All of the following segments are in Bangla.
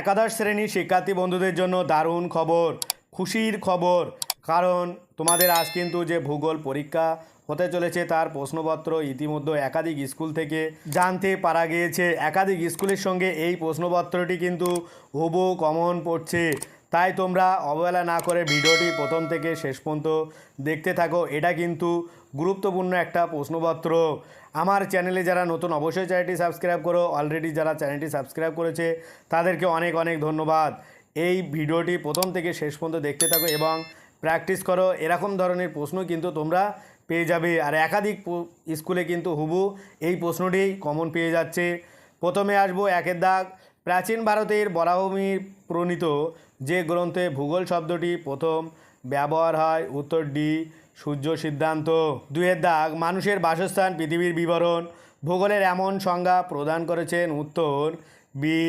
একাদশ শ্রেণির শিক্ষার্থী বন্ধুদের জন্য দারুণ খবর, খুশির খবর। কারণ তোমাদের আজ কিন্তু যে ভূগোল পরীক্ষা হতে চলেছে, তার প্রশ্নপত্র ইতিমধ্যে একাধিক স্কুল থেকে জানতে পারা গিয়েছে। একাধিক স্কুলের সঙ্গে এই প্রশ্নপত্রটি কিন্তু হুবু কমন পড়ছে। তাই তোমরা অবহেলা না করে ভিডিওটি প্রথম থেকে শেষ পর্যন্ত দেখতে থাকো। এটা কিন্তু গুরুত্বপূর্ণ একটা প্রশ্নপত্র। আমার চ্যানেলে যারা নতুন, অবশ্যই চ্যানেলটি সাবস্ক্রাইব করো। অলরেডি যারা চ্যানেলটি সাবস্ক্রাইব করেছে, তাদেরকে অনেক অনেক ধন্যবাদ। এই ভিডিওটি প্রথম থেকে শেষ পর্যন্ত দেখতে থাকো এবং প্র্যাকটিস করো। এরকম ধরনের প্রশ্ন কিন্তু তোমরা পেয়ে যাবে। আর একাধিক স্কুলে কিন্তু হুবু এই প্রশ্নটি কমন পেয়ে যাচ্ছে। প্রথমে আসব একের দাগ। প্রাচীন ভারতের বরাভূমির প্রণীত যে গ্রন্থে ভূগোল শব্দটি প্রথম ব্যবহার হয়, উত্তর ডি সূর্য সিদ্ধান্ত দুয়ের দাগ, মানুষের বাসস্থান, পৃথিবীর বিবরণ, ভূগোলের এমন সংজ্ঞা প্রদান করেছেন উত্তর বি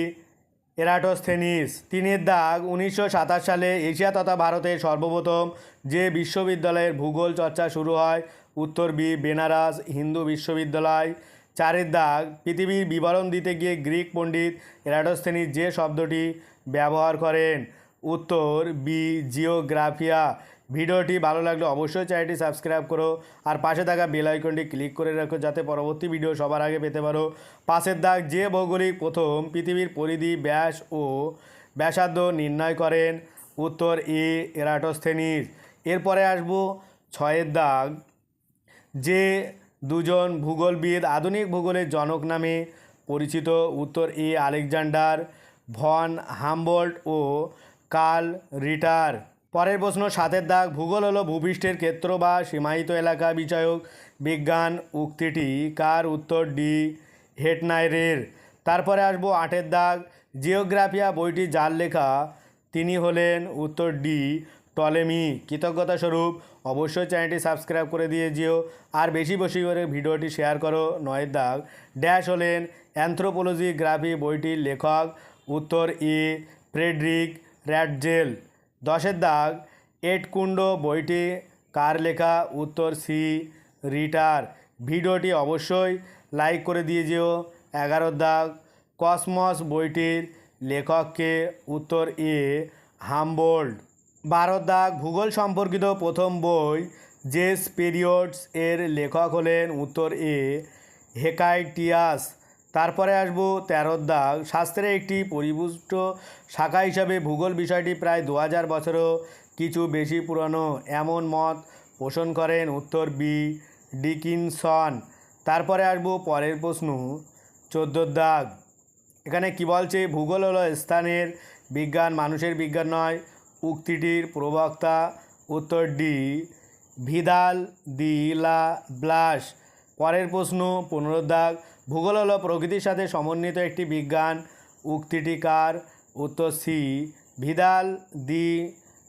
এরাটোস্থেনিস তিনের দাগ, উনিশশো সাতাশ সালে এশিয়া তথা ভারতে সর্বপ্রথম যে বিশ্ববিদ্যালয়ের ভূগোল চর্চা শুরু হয়, উত্তর বি, বেনারস হিন্দু বিশ্ববিদ্যালয়। চারের দাগ, পৃথিবীর বিবরণ দিতে গিয়ে গ্রিক পণ্ডিত এরাটোস্থেনিস যে শব্দটি ব্যবহার করেন, উত্তর বি, জিওগ্রাফিয়া। ভিডিওটি ভালো লাগলে অবশ্যই চ্যানেলটি সাবস্ক্রাইব করো আর পাশে থাকা বেল আইকনটি ক্লিক করে রাখো যাতে পরবর্তী ভিডিও সবার আগে পেতে পারো। পাশের দাগ যে ভৌগোলিক প্রথম পৃথিবীর পরিধি ব্যাস ও ব্যাসার্ধ নির্ণয় করেন। উত্তর এ এরাটোস্থেনিস। এরপরে আসব ছয়ের দাগ যে দুজন ভূগোলবিদ আধুনিক ভূগোলের জনক নামে পরিচিত। উত্তর এ আলেকজান্ডার, ভন হামবোল্ট ও কার্ল রিটার। পরের প্রশ্ন, সাতের দাগ, ভূগোল হলো ভূপৃষ্ঠের ক্ষেত্র বা সীমায়িত এলাকা বিষয়ক বিজ্ঞান উক্তিটি। কার উত্তর ডি, হেটনাইরের। তারপরে আসব আটের দাগ, জিওগ্রাফিয়া বইটি যার লেখা, তিনি হলেন উত্তর ডি, টলেমি। কৃতজ্ঞতা স্বরূপ, অবশ্যই চ্যানেলটি সাবস্ক্রাইব করে দিয়ে যেও। আর বেশি বেশি করে ভিডিওটি শেয়ার করো। নয়ের দাগ, ড্যাশ হলেন অ্যান্থ্রোপোলজি গ্রাফি বইটির লেখক, উত্তর এ, ফ্রেডরিক র্যাটজেল দশের দাগ এটকুণ্ড বইটি, কার লেখা, উত্তর সি, রিটার। ভিডিওটি অবশ্যই লাইক করে দিয়ে যেও। এগারোর দাগ, কসমস বইটির লেখককে উত্তর এ, হামবোল্ড। বারো দাগ, ভূগোল সম্পর্কিত প্রথম বই, জেস পিরিয়ডস এর লেখক হলেন উত্তর এ, হেকাইটিয়াস। তারপরে আসব তেরোর দাগ। শাস্ত্রের একটি পরিপুষ্ট শাখা হিসাবে ভূগোল বিষয়টি প্রায় দু হাজার বছরও কিছু বেশি পুরনো। এমন মত পোষণ করেন উত্তর বি ডিকিনসন। তারপরে আসব পরের প্রশ্ন, চোদ্দোর দাগ। এখানে কি বলছে? ভূগোল হলো স্থানের বিজ্ঞান, মানুষের বিজ্ঞান নয়। উক্তিটির প্রবক্তা উত্তর ডি ভিদাল দি লা ব্লাস পরের প্রশ্ন পনেরো দাগ ভূগোল হলো প্রকৃতির সাথে সমন্বিত একটি বিজ্ঞান। উক্তিটি কার? উত্তর সি, ভিদাল দি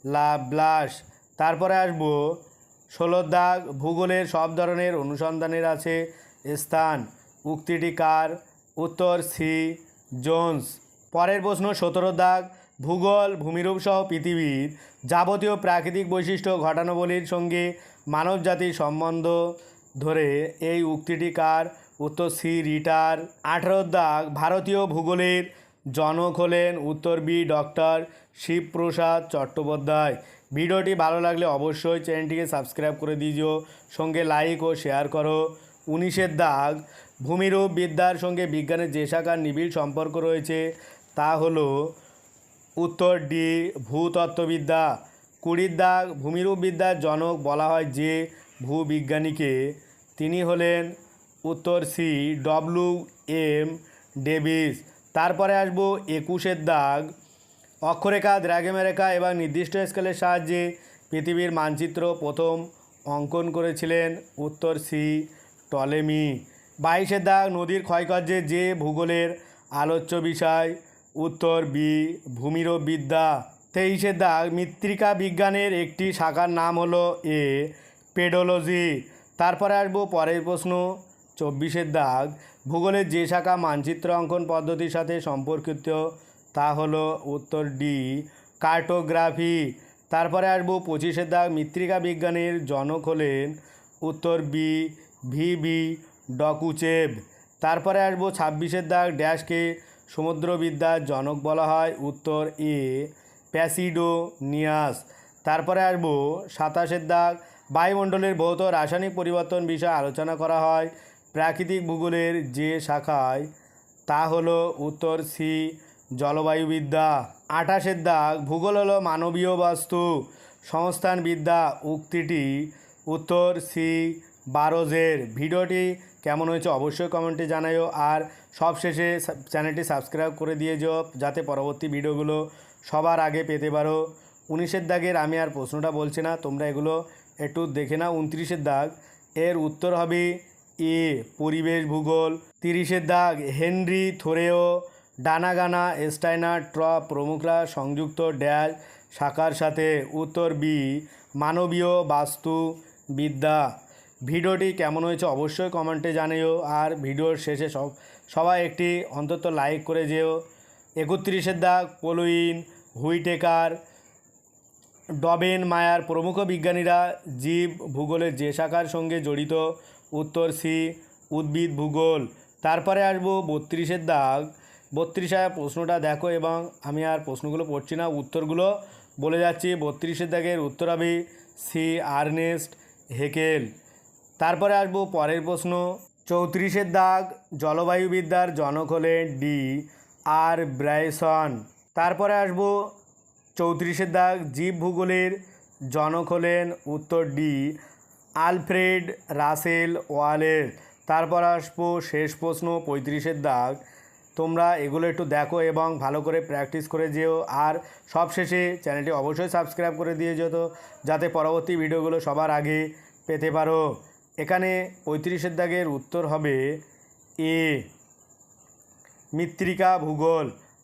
লা ব্লাস তারপরে আসব ষোলো দাগ ভূগোলের সব ধরনের অনুসন্ধানের আছে, স্থান। উক্তিটি কার? উত্তর সি, জোন্স। পরের প্রশ্ন সতেরো দাগ ভূগোল, ভূমিরূপ সহ পৃথিবীর যাবতীয় প্রাকৃতিক বৈশিষ্ট্য ঘটানোবলীর সঙ্গে মানবজাতির সম্বন্ধ। ধরে এই উক্তিটি কার? উত্তর সি, রিটার। আঠেরো দাগ, ভারতীয় ভূগোলের জনক হলেন উত্তর বি, ডক্টর শিবপ্রসাদ চট্টোপাধ্যায়। ভিডিওটি ভালো লাগলে অবশ্যই চ্যানেলটিকে সাবস্ক্রাইব করে দিও সঙ্গে লাইক ও শেয়ার করো। উনিশের দাগ, ভূমিরূপ বিদ্যার সঙ্গে বিজ্ঞানের যে শাখার নিবিড় সম্পর্ক রয়েছে, তা হলো উত্তর ডি, ভূতত্ত্ববিদ্যা। কুড়ির দাগ, ভূমিরূপ বিদ্যার জনক বলা হয় যে ভূবিজ্ঞানীকে তিনি হলেন উত্তর সি ডব্লু এম ডেভিস। তারপরে আসব একুশের দাগ। অক্ষরেখা, দ্রাঘিমারেখা এবং নির্দিষ্ট স্কেলের সাহায্যে পৃথিবীর মানচিত্র প্রথম অঙ্কন করেছিলেন উত্তর সি টলেমি। বাইশের দাগ, নদীর ক্ষয়কার্যে যে ভূগোলের আলোচ্য বিষয়, উত্তর বি ভূমিরূপ বিদ্যা তেইশের দাগ, মৃত্তিকা বিজ্ঞানের একটি শাখার নাম হলো এ পেডোলজি। তারপরে আসব পরের প্রশ্ন, চব্বিশের দাগ। ভূগোলের যে শাখা মানচিত্র অঙ্কন পদ্ধতির সাথে সম্পর্কিত, তা হলো উত্তর ডি কার্টোগ্রাফি। তারপরে আসব পঁচিশের দাগ, মৃত্তিকা বিজ্ঞানের জনক হলেন উত্তর বি ভি বি ডকুচেব। তারপরে আসব ছাব্বিশের দাগ, ড্যাশকে সমুদ্রবিদ্যার জনক বলা হয়, উত্তর এ প্যাসিডোনিয়াস। তারপরে আসব সাতাশের দাগ বায়ুমণ্ডলের ভৌত রাসায়নিক পরিবর্তন বিষয়ে আলোচনা করা হয়। প্রাকৃতিক ভূগোলের যে শাখায়, তা হলো উত্তর সি, জলবায়ুবিদ্যা। আঠাশের দাগ, ভূগোল হলো মানবীয় বাস্তু। সংস্থানবিদ্যা উক্তিটি উত্তর সি, বারোজের। ভিডিওটি কেমন হয়েছে অবশ্যই কমেন্টে জানাইও আর সবশেষে সাব- চ্যানেলটি সাবস্ক্রাইব করে দিয়ে যাও যাতে পরবর্তী ভিডিওগুলো সবার আগে পেতে পারো। উনিশের দাগের আমি আর প্রশ্নটা বলছি না, তোমরা এগুলো একটু দেখে নাও উনত্রিশের দাগ। এর উত্তর হবে এ, পরিবেশ ভূগোল। তিরিশের দাগ, হেনরি থোরেও, ডানাগানা, স্টাইনার, ট্রপ, প্রমুখরা সংযুক্ত ড্যাশ শাখার সাথে। উত্তর বি, মানবীয় বাস্তু বিদ্যা। ভিডিওটি কেমন হয়েছে অবশ্যই কমেন্টে জানিও। আর ভিডিওর শেষে সব, সবাই একটি অন্তত লাইক করে যেও। একত্রিশের দাগ পলুইন হুইটেকার। ডবেন মায়ার প্রমুখ বিজ্ঞানীরা জীব ভূগোলের যে শাখার সঙ্গে জড়িত, উত্তর সি, উদ্ভিদ ভূগোল। তারপরে আসব বত্রিশের দাগ। বত্রিশে প্রশ্নটা দেখো এবং আমি আর প্রশ্নগুলো পড়ছি না, উত্তরগুলো বলে যাচ্ছি। বত্রিশের দাগের উত্তর হবে সি, আর্নেস্ট হেকেল। তারপরে আসব পরের প্রশ্ন। চৌত্রিশের দাগ জলবায়ুবিদ্যার জনক হলেন ডি আর ব্রাইসন তারপরে আসব চৌত্রিশের দাগ জীব ভূগোলের জনক হলেন উত্তর ডি আলফ্রেড রাসেল ওয়ালের। তারপর আসব শেষ প্রশ্ন পঁয়ত্রিশের দাগ। তোমরা এগুলো একটু দেখো এবং ভালো করে প্র্যাকটিস করে যেও। আর সবশেষে চ্যানেলটি অবশ্যই সাবস্ক্রাইব করে দিয়ে যেত যাতে পরবর্তী ভিডিওগুলো সবার আগে পেতে পারো। এখানে পঁয়ত্রিশের দাগের উত্তর হবে এ, মৃত্তিকা ভূগোল।